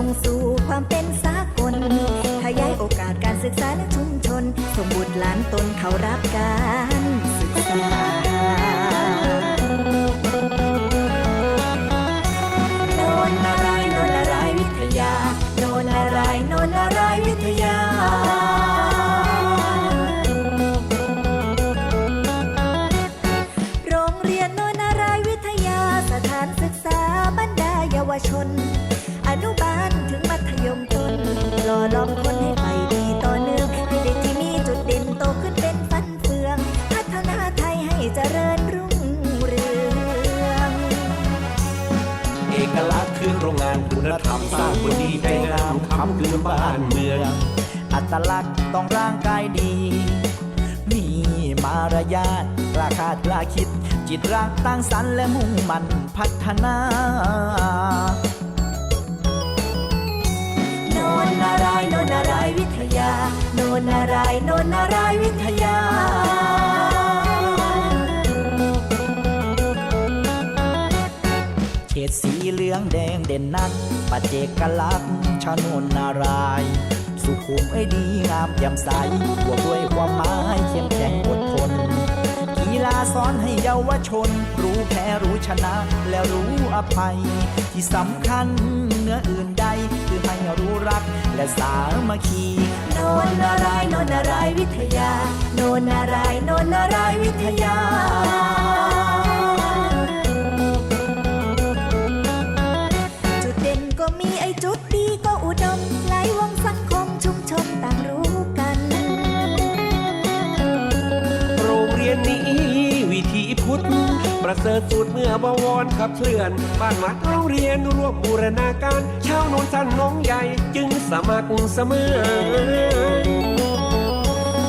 ส่งสู่ความเป็นสากลขยายโอกาสการศึกษาในชุมชนส่งบุตรหลานตนเขารับการศึกษาโนนนารายณ์โนนนารายณ์วิทยาโนนนารายณ์โนนนารายวิทยาโร ตลักษณ์ต้องร่างกายดี มีมารยาทกล้าคาดกล้าคิด จิตรักตั้งสรรค์และมุ่งมั่นพัฒนาโนนนารายณ์โนนนารายณ์วิทยาโนนนารายณ์โนนนารายณ์วิทยาเฉดสีเหลืองแดงเด่นนักปัจเจกลักษณ์ชาโนนนารายณ์ สุขุมไอ้ดีงามแจ่มใสบวกด้วยความหมายเข้มแข็งอดทนกีฬาสอนให้เยาวชน รู้แพ้รู้ชนะ แล้วรู้อภัย ที่สำคัญเหนืออื่นใดคือให้รู้รักและสามัคคีโนนนารายโนนนารายวิทยาโนนนารายโนนนารายวิทยา ประเสริฐสุดเมื่อบวรขับเคลื่อน บ้านวัดโรงเรียนรวมบูรณาการชาวโนนสั้นน้องใหญ่จึงสมัครเสมอ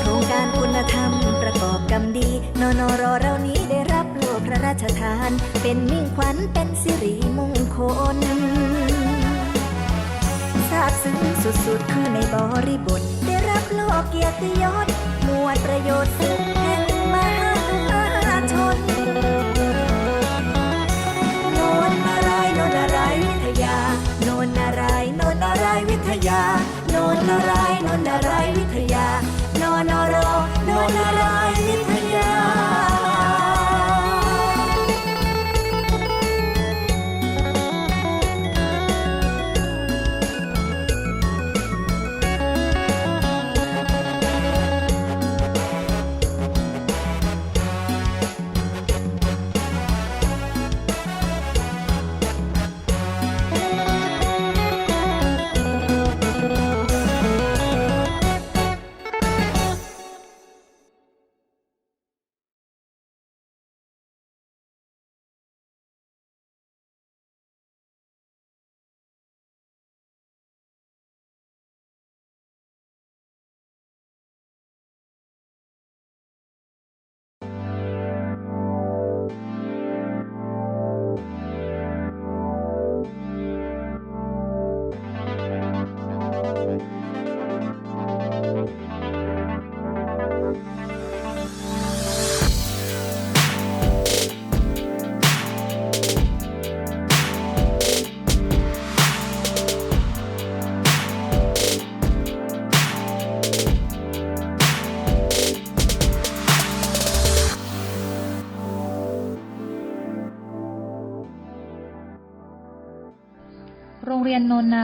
โครงการคุณธรรมประกอบกรรมดี นนรเรานี้ได้รับโลพระราชทาน เป็นมิ่งขวัญเป็นสิริมงคลทราบซึ้งสุดๆ คือในบริบท ได้รับโลกเกียรติยศ หมวดประโยชน์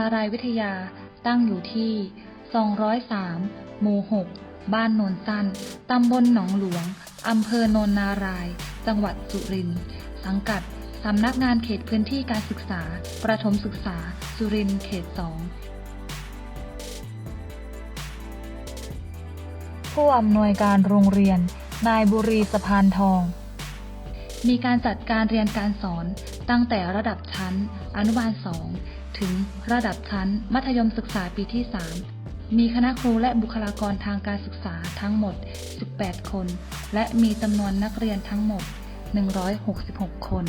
ารายวิทยาตั้งอยู่ที่ 203 หมู่ 6 บ้านโนนสั้น ตำบลหนองหลวง อำเภอโนนนาราย จังหวัดสุรินทร์ สังกัดสำนักงานเขตพื้นที่การศึกษา ประถมศึกษา สุรินทร์เขต 2ผู้อำนวยการโรงเรียน นายบุรีสะพานทอง มีการจัดการเรียนการสอนตั้งแต่ระดับชั้น อนุบาล 2 ถึงระดับชั้น มัธยมศึกษาปีที่ 3 มีคณะครูและบุคลากรทางการศึกษาทั้งหมด 18 คน และมีจำนวนนักเรียนทั้งหมด 166 คน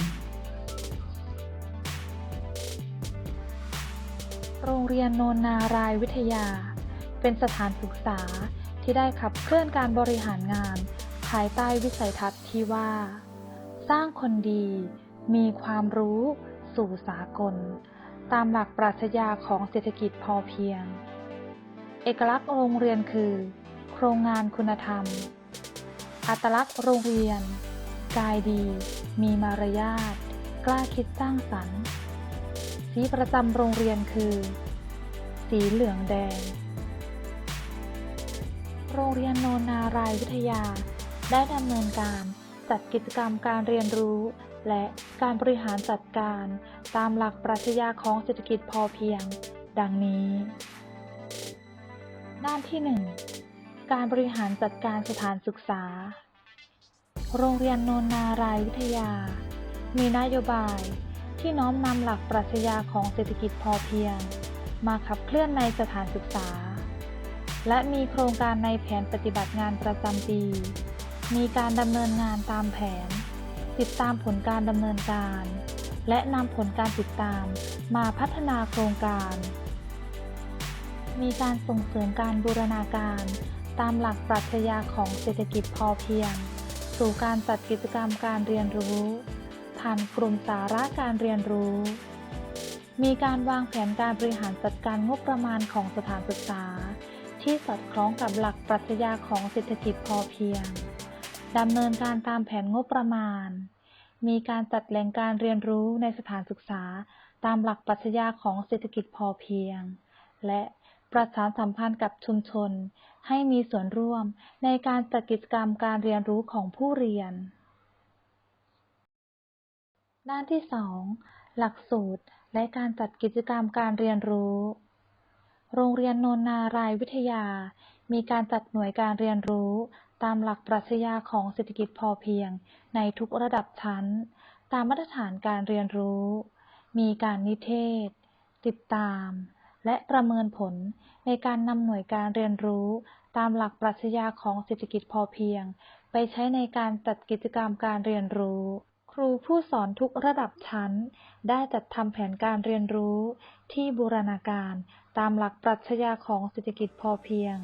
โรงเรียนโนนนารายวิทยา เป็นสถานศึกษาที่ได้ขับเคลื่อนการบริหารงาน ภายใต้วิสัยทัศน์ที่ว่า สร้างคนดี มีความรู้สู่สากล ตามหลักปรัชญาของเศรษฐกิจพอเพียง เอกลักษณ์โรงเรียนคือ โครงงานคุณธรรม อัตลักษณ์โรงเรียน กายดี มีมารยาท กล้าคิดสร้างสรรค์ สีประจำโรงเรียนคือ สีเหลืองแดง โรงเรียนโนนนารายวิทยาได้ดำเนินการ จัดกิจกรรมการเรียนรู้ และการบริหารจัดการ ตามหลักปรัชญาของเศรษฐกิจพอเพียง ดังนี้ ด้านที่ 1 การบริหารจัดการสถานศึกษา โรงเรียนโนนนารายวิทยา มีนโยบายที่น้อมนำหลักปรัชญาของเศรษฐกิจพอเพียง มาขับเคลื่อนในสถานศึกษา และมีโครงการในแผนปฏิบัติงานประจำปี มีการดำเนินงานตามแผน ติดตามผลการดำเนินการ และนำผลการติดตามมาพัฒนาโครงการ มีการส่งเสริมการบูรณาการ ตามหลักปรัชญาของเศรษฐกิจพอเพียง สู่การจัดกิจกรรมการเรียนรู้ ผ่านกลุ่มสาระการเรียนรู้ มีการวางแผนการบริหารจัดการงบประมาณของสถานศึกษา ที่สอดคล้องกับหลักปรัชญาของเศรษฐกิจพอเพียง ดำเนินการตามแผนงบประมาณ มีการจัดแหล่งการเรียนรู้ในสถานศึกษา ตามหลักปรัชญาของเศรษฐกิจพอเพียง และประสานสัมพันธ์กับชุมชน ให้มีส่วนร่วมในการจัดกิจกรรมการเรียนรู้ของผู้เรียน ด้านที่ 2 หลักสูตรและการจัดกิจกรรมการเรียนรู้ โรงเรียนโนนนารายวิทยา มีการจัดหน่วยการเรียนรู้ตามหลักปรัชญาของเศรษฐกิจพอเพียงในทุกระดับชั้น ตามมาตรฐานการเรียนรู้ มีการนิเทศ ติดตาม และประเมินผลในการนำหน่วยการเรียนรู้ตามหลักปรัชญาของเศรษฐกิจพอเพียง ไปใช้ในการจัดกิจกรรมการเรียนรู้ ครูผู้สอนทุกระดับชั้น ได้จัดทำแผนการเรียนรู้ที่บูรณาการตามหลักปรัชญาของเศรษฐกิจพอเพียง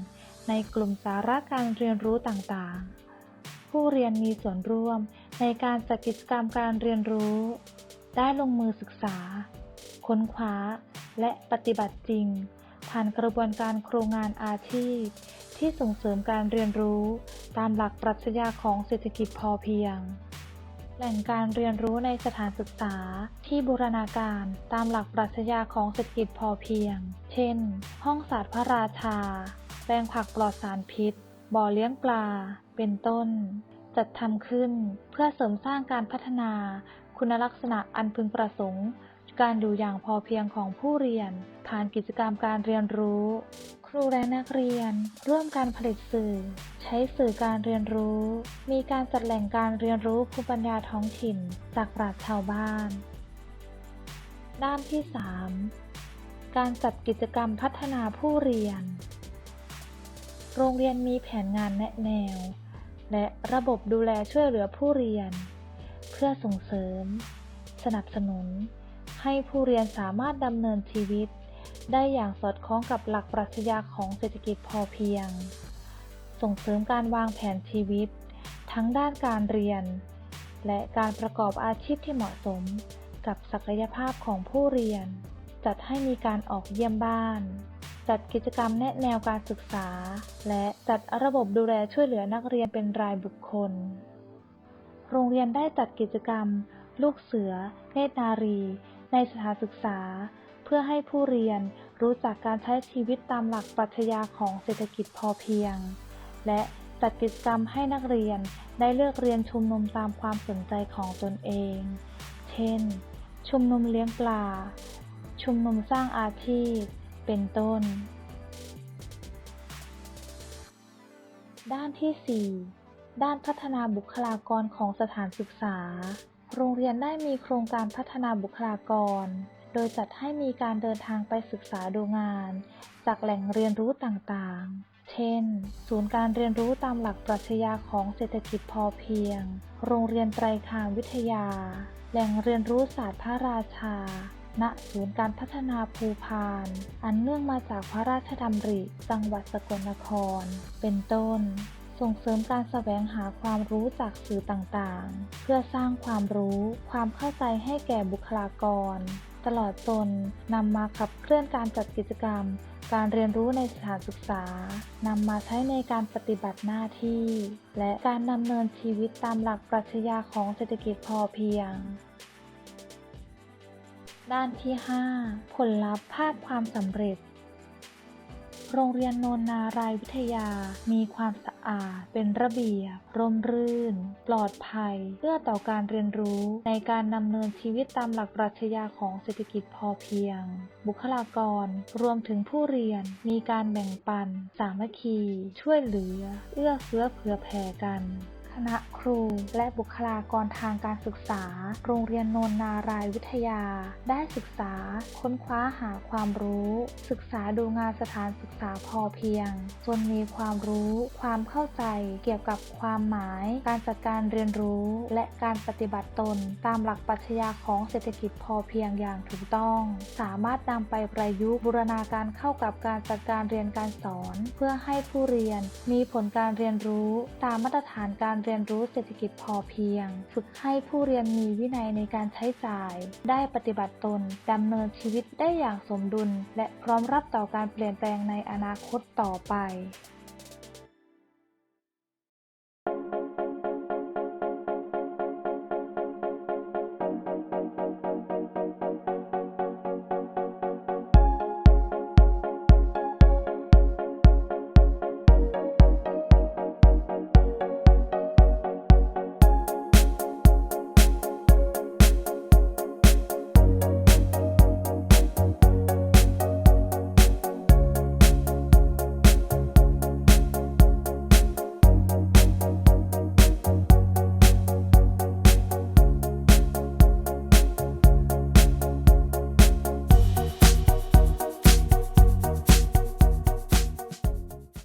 ในกลุ่มสาระการเรียนรู้ต่างๆ ผู้เรียนมีส่วนร่วมในการจัดกิจกรรมการเรียนรู้ ได้ลงมือศึกษา ค้นคว้า และปฏิบัติจริง ผ่านกระบวนการโครงงานอาชีพ ที่ส่งเสริมการเรียนรู้ ตามหลักปรัชญาของเศรษฐกิจพอเพียง แหล่งการเรียนรู้ในสถานศึกษาที่บูรณาการตามหลักปรัชญาของเศรษฐกิจพอเพียง เช่น ห้องศาสตร์พระราชา แปลงผักปลอดสารพิษ บ่อเลี้ยงปลา เป็นต้น จัดทำขึ้นเพื่อเสริมสร้างการพัฒนา คุณลักษณะอันพึงประสงค์ การอยู่อย่างพอเพียงของผู้เรียน ผ่านกิจกรรมการเรียนรู้ ครูและนักเรียน ร่วมการผลิตสื่อ ใช้สื่อการเรียนรู้ มีการจัดแหล่งการเรียนรู้ภูมิปัญญาท้องถิ่น จากปราชญ์ชาวบ้าน ด้านที่ 3 การจัดกิจกรรมพัฒนาผู้เรียน โรงเรียนมีแผนงานแนะแนว และระบบดูแลช่วยเหลือผู้เรียน เพื่อส่งเสริม สนับสนุน ให้ผู้เรียนสามารถดำเนินชีวิต ได้อย่างสอดคล้องกับหลักปรัชญาของเศรษฐกิจพอเพียง ส่งเสริมการวางแผนชีวิต ทั้งด้านการเรียน และการประกอบอาชีพที่เหมาะสม กับศักยภาพของผู้เรียน จัดให้มีการออกเยี่ยมบ้าน จัดกิจกรรมแนะแนวการศึกษา และจัดระบบดูแลช่วยเหลือนักเรียนเป็นรายบุคคล โรงเรียนได้จัดกิจกรรม ลูกเสือ เนตรนารี ในสถานศึกษา เพื่อให้ผู้เรียนรู้จักการใช้ชีวิตตามหลักปรัชญาของเศรษฐกิจพอเพียง และจัดกิจกรรมให้นักเรียนได้เลือกเรียนชุมนุมตามความสนใจของตนเอง เช่น ชุมนุมเลี้ยงปลา ชุมนุมสร้างอาชีพ เป็นต้น ด้านที่ 4 ด้านพัฒนาบุคลากรของสถานศึกษา โรงเรียนได้มีโครงการพัฒนาบุคลากร โดยจัดให้มีการเดินทางไปศึกษาดูงาน จากแหล่งเรียนรู้ต่างๆเช่น ศูนย์การเรียนรู้ตามหลักปรัชญาของเศรษฐกิจพอเพียง โรงเรียนไตรคามวิทยา แหล่งเรียนรู้ศาสตร์พระราชา ณศูนย์การพัฒนาภูพาน อันเนื่องมาจากพระราชดำริ จังหวัดสกลนคร เป็นต้น ส่งเสริมการแสวงหาความรู้จากสื่อต่างๆ เพื่อสร้างความรู้ ความเข้าใจให้แก่บุคลากร ตลอดจนนำมาขับเคลื่อนการจัดกิจกรรม การเรียนรู้ในสถานศึกษานำมาใช้ในการปฏิบัติหน้าที่ และการดำเนินชีวิตตามหลักปรัชญาของเศรษฐกิจพอเพียง ด้านที่ 5 ผลลัพธ์ภาพความสำเร็จ โรงเรียนโนนนารายวิทยา มีความสะอาด เป็นระเบียบ ร่มรื่น ปลอดภัย เพื่อต่อการเรียนรู้ในการดำเนินชีวิตตามหลักปรัชญาของเศรษฐกิจพอเพียง บุคลากร รวมถึงผู้เรียน มีการแบ่งปัน สามัคคี ช่วยเหลือ เอื้อเฟื้อเผื่อแผ่กัน คณะครู และบุคลากรทางการศึกษา โรงเรียนโนนนารายวิทยา ได้ศึกษา ค้นคว้าหาความรู้ ศึกษาดูงานสถานศึกษาพอเพียง จนมีความรู้ ความเข้าใจเกี่ยวกับความหมาย การจัดการเรียนรู้ และการปฏิบัติตน ตามหลักปรัชญาของเศรษฐกิจพอเพียงอย่างถูกต้อง สามารถนำไปประยุกต์บูรณาการเข้ากับการจัดการเรียนการสอน เพื่อให้ผู้เรียนมีผลการเรียนรู้ตามมาตรฐานการเรียนรู้เศรษฐกิจพอเพียง ฝึกให้ผู้เรียนมีวินัยในการใช้จ่าย ได้ปฏิบัติตนดำเนินชีวิตได้อย่างสมดุล และพร้อมรับต่อการเปลี่ยนแปลงในอนาคตต่อไป